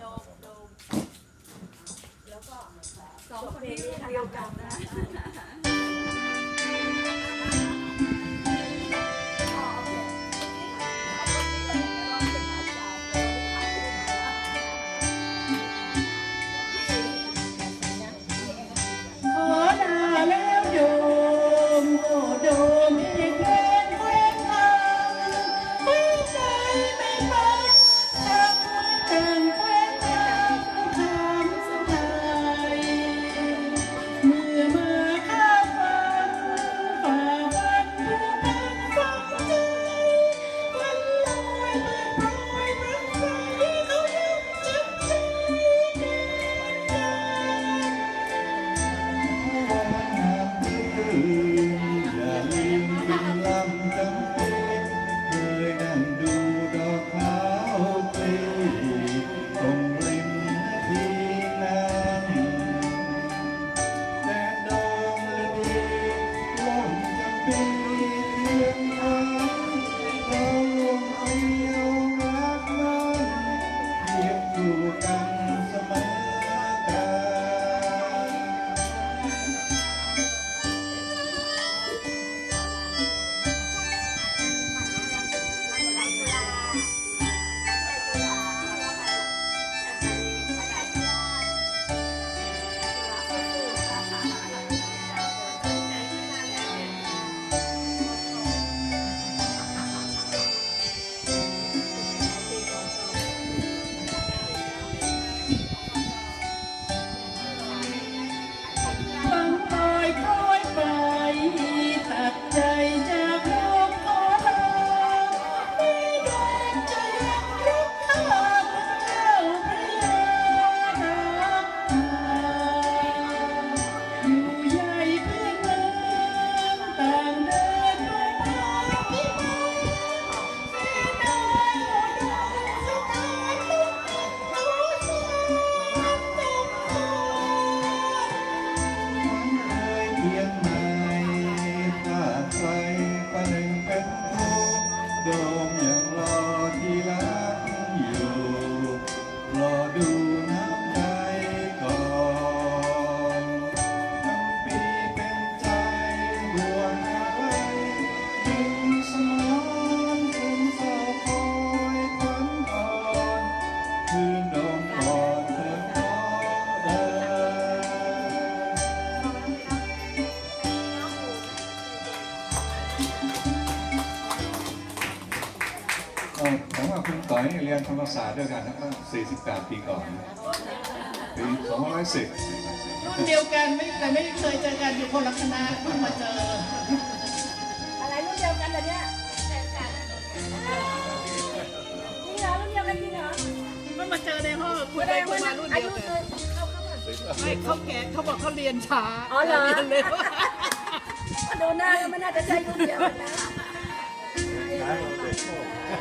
โดมโดมแล้วก็สองคนนี้เดียวกันนะ and I. Đông nhận lo thi lá nhiều Lo đu nắm tay còn Nắm bi bên trái buồn khá lấy Kinh sông lớn cũng sao khói quấn còn Thương đông còn thương có đời Thank you. ผมว่าคุณต่อยเรียนธรรมศาสตร์ด้วยกันนะครับ48ปีก่อนปี210รุ่นเดียวกันไม่แต่ไม่เคยเจอ กันอยู่คนละคณะเพิ่งมาเจออะไรรุ่นเดียวกันเหรอเนี่ยนี่เรุ่นเดียวกันเมาเจอในห้องคุณได้คุณมารุ่นเดียวกันไม่เขาแก่เขาบอกเขาเรียนช้าอ๋อเหรอโดนหน้าก็ไม่น่าจะใช่รุ่นเดียวกันนะ